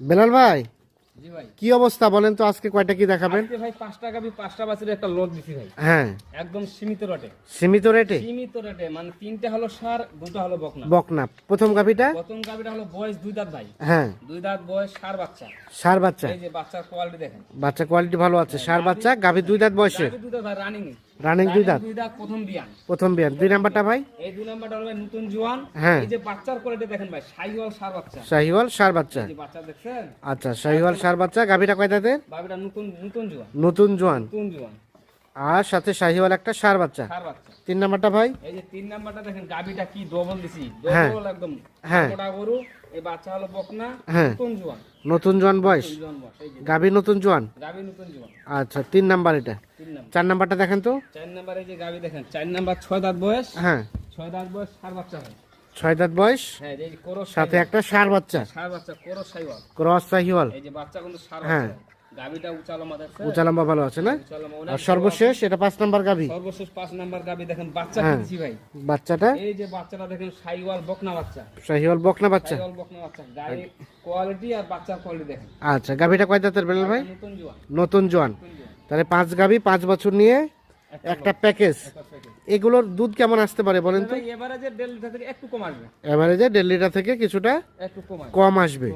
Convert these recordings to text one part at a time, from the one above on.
বেলাল ভাই জি ভাই। কি অবস্থা বলেন তো আজকে কয়টা কি দেখাবেন? ভাই একটা লোড দিছি ভাই। হ্যাঁ। একদম সীমিত রটে সীমিত রেটে সীমিত রেটে মানে তিনটা হলো সার দুটো হলো বকনা বকনা প্রথম প্রথম গাবিটা হলো বয়স দুই দাঁত ভাই। হ্যাঁ। দুই দাঁত বয়স সার বাচ্চা। সার বাচ্চা? এই যে বাচ্চার কোয়ালিটি দেখেন। বাচ্চা কোয়ালিটি ভালো আছে সার বাচ্চা গাভি দুই দাঁত দুই দাঁত ভাই রানিং রানিং দুই দাঁত? প্রথম বিয়ান। প্রথম বিয়ান। দুই নাম্বারটা ভাই? এই দুই নাম্বারটা হলো ভাই নতুন জোয়ান। হ্যাঁ। এই যে বাচ্চার কোয়ালিটি দেখেন ভাই সাইওয়াল সার বাচ্চা। শাহিওয়াল সার বাচ্চা। এই বাচ্চা দেখছেন? আচ্ছা শাহিওয়াল সার বাচ্চা। গাবিটা কয় দাঁতের? গাবিটা নতুন নতুন জোয়ান। নতুন জোয়ান। নতুন জোয়ান। আর সাথে শাহিওয়াল একটা সার বাচ্চা। তিন নাম্বারটা ভাই? এই যে তিন নাম্বারটা দেখেন গাবিটা কি ডবল দিছি? হ্যাঁ। ডবল একদম হ্যাঁ। মোটা গরু এই বাচ্চা হলো বকনা হ্যাঁ। নতুন জোয়ান। নতুন জোয়ান বয়স। এই গাভি নতুন জোয়ান? গাবি নতুন জোয়ান। আচ্ছা তিন নাম্বার এটা। তিন নাম্বার। চার নাম্বারটা দেখেন তো। চার নাম্বারে যে গাবি দেখেন চার নাম্বার ছয় দাঁত বয়স। হ্যাঁ। ছয় দাঁত বয়স সার বাচ্চা হয়। ছয় দাঁত বয়স হ্যাঁ সাথে একটা সার বাচ্চা। কোরস সার হ্যাঁ। গাবিটা উঁচা লম্বা ভালো আছে না? আর সর্বশেষ এটা পাঁচ নাম্বার সর্বশেষ পাঁচ নাম্বার গাবি দেখেন বাচ্চা হ্যাঁ। কিনছি ভাই। বাচ্চাটা? এই যে বাচ্চাটা দেখেন সাইওয়াল বকনা বাচ্চা। বকনা বাচ্চা। বকনা কোয়ালিটি আর বাচ্চার কোয়ালিটি দেখেন। আচ্ছা গাভিটা কয় দাঁতের বেলাল ভাই? নতুন জোয়ান। নতুন জোয়ান। নতুন জোয়ান। তাহলে পাঁচ গাভি পাঁচ বছর নিয়ে একটা প্যাকেজ এগুলোর দুধ কেমন আসতে পারে বলেন তো? ভাই দেড় লিটার থেকে একটু কম আসবে। এভারেজে দেড় লিটার থেকে কিছুটা একটু কম আসবে।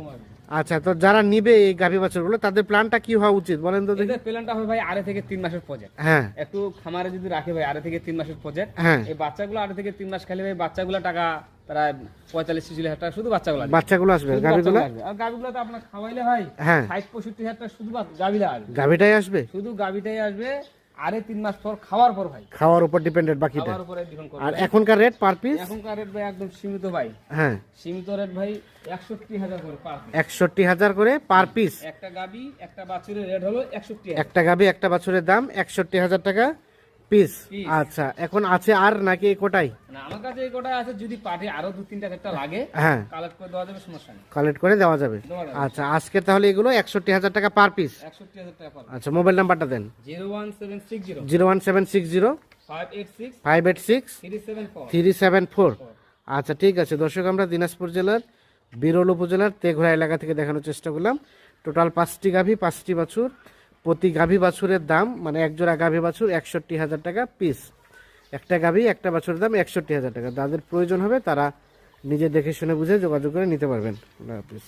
আচ্ছা তো যারা নিবে এই গাভি বাছুরগুলো তাদের প্ল্যানটা কি হওয়া উচিত বলেন তো দেখি। প্ল্যানটা হবে ভাই আড়াই থেকে তিন মাসের প্রজেক্ট হ্যাঁ। একটু খামারে যদি রাখে ভাই আড়াই থেকে তিন মাসের প্রজেক্ট হ্যাঁ। এই বাচ্চাগুলো আড়াই থেকে তিন মাস খালি ভাই বাচ্চাগুলো টাকা প্রায় পঁয়তাল্লিশ ছিচল্লিশ হাজার টাকা শুধু বাচ্চাগুলো আসবে। বাচ্চাগুলো আসবে গাভিগুলো? আসবে। আর গাভিগুলো তো আপনার খাওয়াইলে হয় হ্যাঁ। ষাট পঁয়ষট্টি হাজার টাকা শুধু গাভিটা আসবে। গাভিটাই আসবে? শুধু গাভিটাই আসবে আরে তিন মাস পর খাওয়ার পর ভাই। খাওয়ার উপর ডিপেন্ডেড বাকিটা। খাওয়ার উপরে ডিপেন্ড আর এখনকার রেট পার পিস এখনকার রেট ভাই একদম সীমিত ভাই। হ্যাঁ। সীমিত রেট ভাই একষট্টি হাজার করে পার। একষট্টি হাজার করে পার পিস একটা গাবি একটা বাছুরের রেট হলো একষট্টি হাজার। একটা গাবি একটা বাছুরের দাম একষট্টি হাজার টাকা। পিস। আচ্ছা এখন আছে আর নাকি কোটাই? না আমার কাছে এই কটা আছে যদি আরও দু তিনটা একটা লাগে হ্যাঁ। কালেক্ট করে দেওয়া যাবে সমস্যা নেই। কালেক্ট করে দেওয়া যাবে। আচ্ছা আজকে তাহলে এগুলো একষট্টি হাজার টাকা পার পিস একষট্টি হাজার টাকা পাবে আচ্ছা মোবাইল নাম্বারটা দেন। Zero one seven six zero. Zero one seven six zero. Five eight six. Three seven four. আচ্ছা ঠিক আছে। দর্শক আমরা দিনাজপুর জেলার বিরল উপজেলার তেঘরা এলাকা থেকে দেখানোর চেষ্টা করলাম। টোটাল পাঁচটি গাভী পাঁচটি বাছুর। প্রতি গাভী বাছুরের দাম মানে একজোড়া গাভী বাছুর একষট্টি হাজার টাকা পিস একটা গাভী, একটা বাছুরের দাম একষট্টি হাজার টাকা। যাদের প্রয়োজন হবে তারা নিজে দেখে শুনে বুঝে যোগাযোগ করে নিতে পারবেন। আল্লাহ হাফিজ।